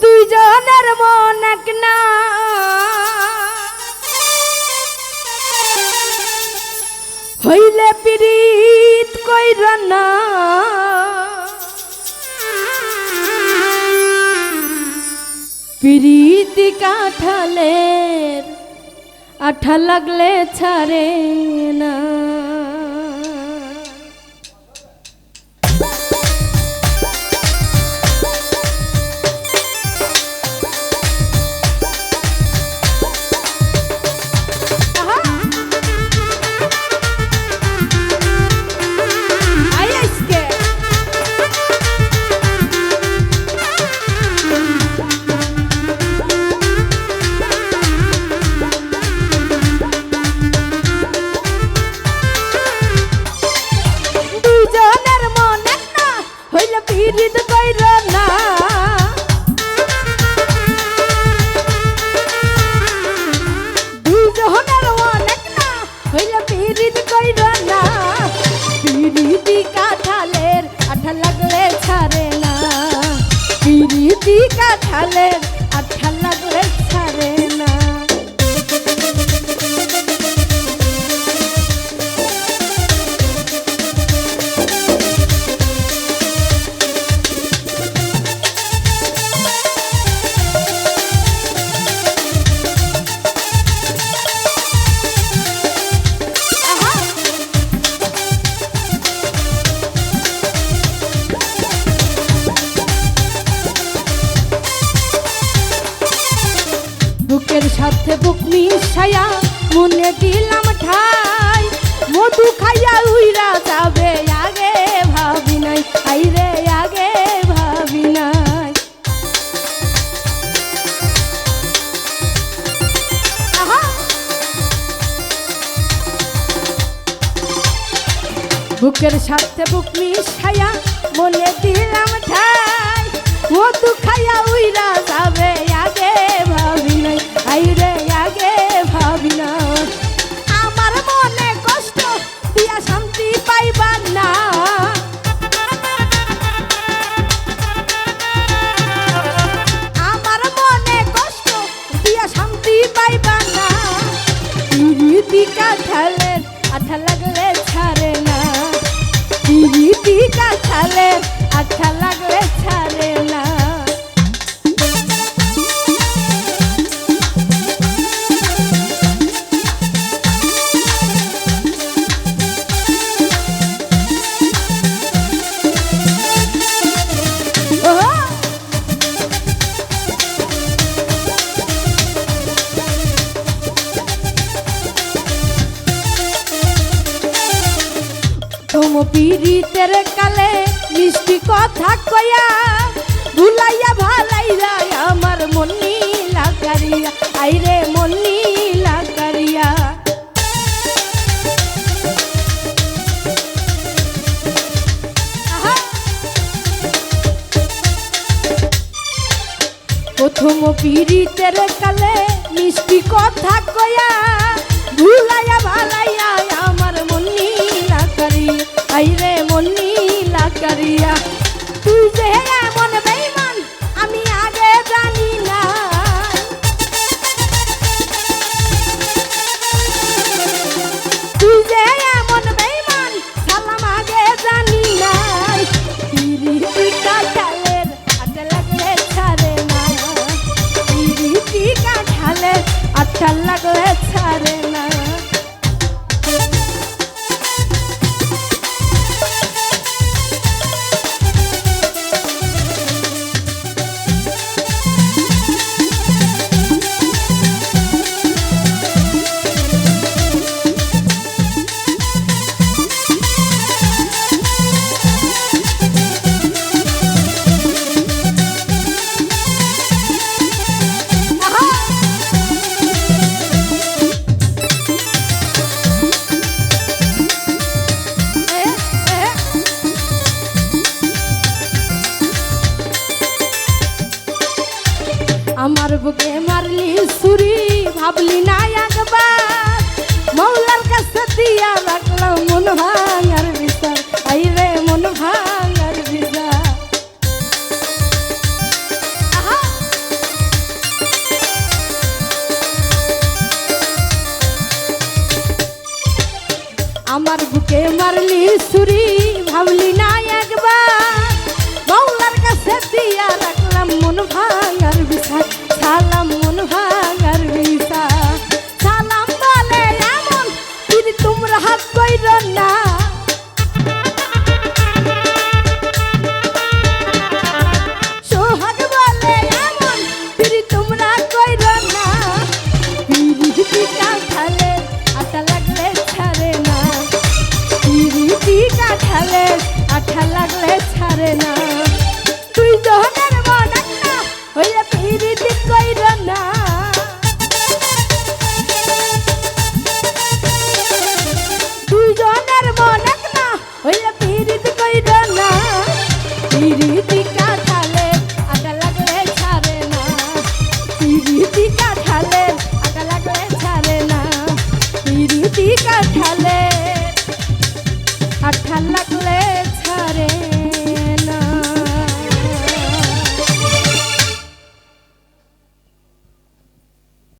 দুইজনের মন এক না। হইলে পিরিত কইর না। পিরিতি কাঠালের আঠা লাগলে ছাড়ে। পিরিত কইর না। দুজনের এক না হইলে পিরিত কইর না। পিরিতি কাঠালের আঠা লাগলে ছাড়ে না। পিরিতি কাঠালের বুকের সাথে বুক মিশায়া মনে দিলাম ঠাই। মধু খাইয়া উইরা যাবে, আগে ভাবি নাই। আইরে আগে ভাবি নাই। বুকের সাথে বুক মিশায়া মনে দিলাম ঠাই। মধু খাইয়া উইরা যাবে পিরিতি কাঠালের আঠা লাগলে ছাড়ে না। পিরিতি কাঠালের আঠা লাগলে ছাড়ে না তোম পীড়িতের কালে মিষ্টি কথা কয়া ভুলাইয়া ভালাইয়া আমার মনি লাগারিয়া, আইরে মনি লাগারিয়া! প্রথম পীড়িতের কালে মিষ্টি কথা কয়া ভুলাইয়া ভালাইয়া আমার বুকে মারলি সুরি ভাবলি না একবার। মৌলার কাছে দিয়া রাখলাম মন ভাঙার বিচার। আইরে মন ভাঙার আমার বুকে মারলি সুরি ভাবলি না একবার। মৌলার কাছে দিয়া পালাম মন ভাই ঠিক কাঠালে আঠাল লাগলে ছাড়ে